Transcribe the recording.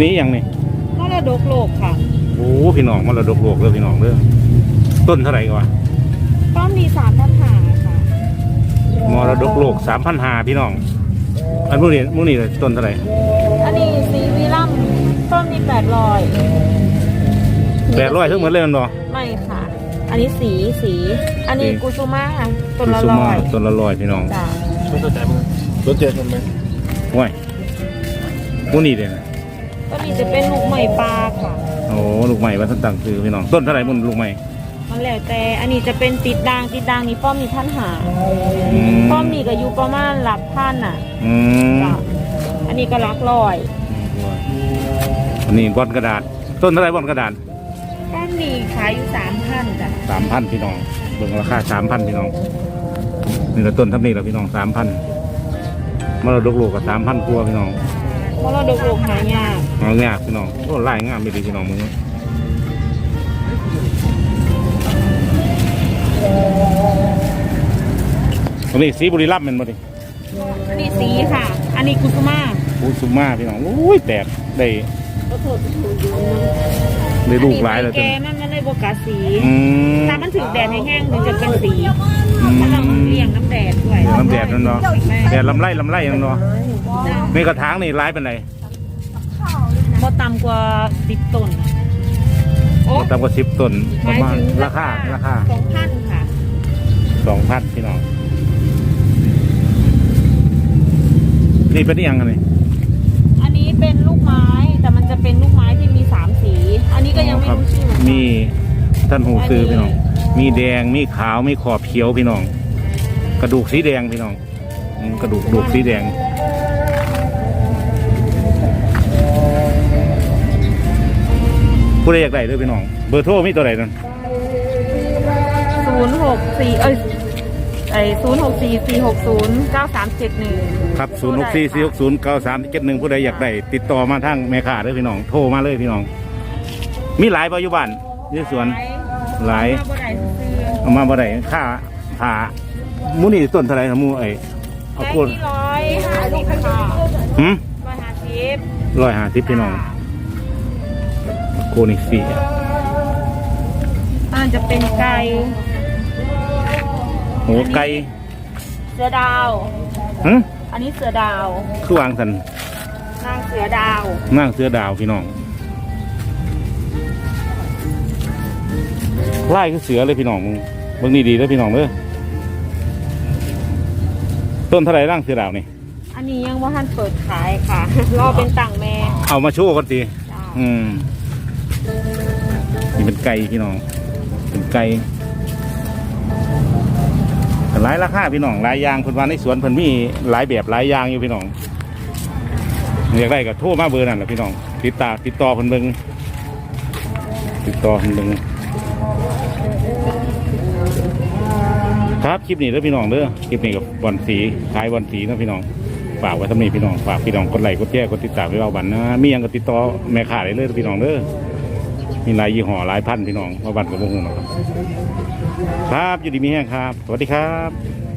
นี่ยังนี่มรดกโลกค่ะโอ้พี่น้องมรดกโลกเลยพี่น้องเด้อต้นเท่าไหร่กันวะป้อมดีสามพันหาค่ะมรดกโลกสามพันหาพี่น้อง อันพวกนี้พวกนี้ต้นเท่าไหร่อันนี้สีวีลัมต้นนี้แปดร้อยแปดร้อยทั้งหมดเลยมันบ่ไม่ค่ะ อันนี้สีสี อันนี้สีกุซุมาต้นละซุร้มาอยต้นละร้อยพี่น้องจ้ะไม่สนใจมึงสนใจทำไมว้ายพวกนี้เด้นะ ต้นนี้จะเป็นลูกใหม่ปลาค่ะ โอ้ลูกใหม่วัดตั้งซื้อพี่น้อง ต้นเท่าไหร่มุนลูกใหม่ มันแล้วแต่ อันนี้จะเป็นติดด่างติดด่างนี่ป้อมมีพันหา อืมป้อมนี่ก็อยู่ประมาณหลักพันอะอืมจ้ะอันนี้ก็หลักร้อยอันนี้บอลกระดาษ ต้นเท่าไหร่บอลกระดาษ ป้อมนี่ขายอยู่สามพันจ้ะสามพันพี่น้องเบิ่งราคาสามพันพี่น้องนี่ละต้นทับนี่ละพี่น้องสามพันมรดกโลกกับสามพันกว่าพี่น้องเพราะเราดกลูกหายาก เอางามพี่น้องโอ้ลายงามไปดีพี่น้องมึงอันนี้สีบุรีรัมย์แมันบ่ดิอันนี้สีค่ะ อันนี้กุซุมาปูซุมาพี่น้องโอ้ยแตกได้ได้ลูกหลายแล้วแกจ้ะมันมันเลยบกาสี อืม ถ้ามันถึงแดดแห้งๆมันจะเป็นสีอืมมันต้องเลี้ยงน้ำแดดด้วย น้ำแดดนั่นเนาะแม่แดดลำไรลำไรนั่นเนาะจ้ะในกระถางนี่ร้ายเป็นไร บ่ต่ำกว่าสิบต้นโอ้ต่ำกว่าสิบต้นหประมายมาณถึงราคาราคาสองพันค่ะสองพันพี่น้อง นี่เป็นอหยังไงนี่อันนี้เป็นลูกไม้แต่มันจะเป็นลูกไม้ที่มีสามสี อันนี้ก็ยังไม่ครับรู้ชื่อมีท่านหูซื้ออันนี้พี่น้อง มีแดงมีขาวมีขอบเขียวพี่น้อง กระดูกสีแดงพี่น้องอืมกระดูกดูกสีแดง ผู้ใดอยากได้เลยพี่น้องเบอร์โทรมีตัวไหนนั่นศูนย์หกสี่เอ้ยไอศูนย์หกสี่สี่หกศูนย์เก้าสามเจ็ดหนึ่งครับ0 6 4 4 6 0 9 3 7 1ผู้ใดอยากได้ติดต่อมาทางแม่ค้าเลยพี่น้องโทรมาเลยพี่น้อง มีหลายปัจจุบันที่สวนหลายบ่ได้ซื้อเอามาบ่ได้ค่าผ่ามูนี่ต้นเท่าไหร่ครับหมูไอ้เอาได้โคตรที่ร้อยห้าสิบค่ะหืมร้อยห้าสิบร้อยห้าสิบพี่น้อง โคนิสี่อันจะเป็นไก่โหไก่เสือดาวหึอันนี้เสือดาวคือวางสันนางเสือดาว นั่งเสือดาวพี่น้องไล่คือเสือเลยพี่น้องมึงเบิ่งนี่ดีแล้วพี่น้องเด้อต้นเท่าไหร่ร่างเสือดาวนี่ อันนี้ยังว่าท่านเปิดขายค่ะ รอเป็นต่างแม่ เอามาโชว์กันสิจ้าอืม นี่เป็นไก่พี่น้อง เป็นไก่หลายราคาพี่น้องหลายอย่างเพิ่นว่าในสวนเพิ่นมีหลายแบบหลายอย่างอยู่พี่น้องอยากได้ก็โทรมาเบอร์นั่นแหละพี่น้องติดตาติดต่อเพิ่นเบิ่งติดต่อเพิ่นเบิ่งครับคลิปนี้เด้อพี่น้องเด้อคลิปนี้กับบอลสีขายบอลสีนะพี่น้องฝากไว้ทำนี้พี่น้องฝากพี่น้องกดไลค์กดแชร์กดติดตามไว้เราบันนะมียังก็ติดต่อแม่ค้าได้เลยพี่น้องเด้อ มีหลายยี่ห้อหลายพันพี่น้องมาบันกับพวกเราครับ ครับอยู่ดีมีแห้งครับ สวัสดีครับ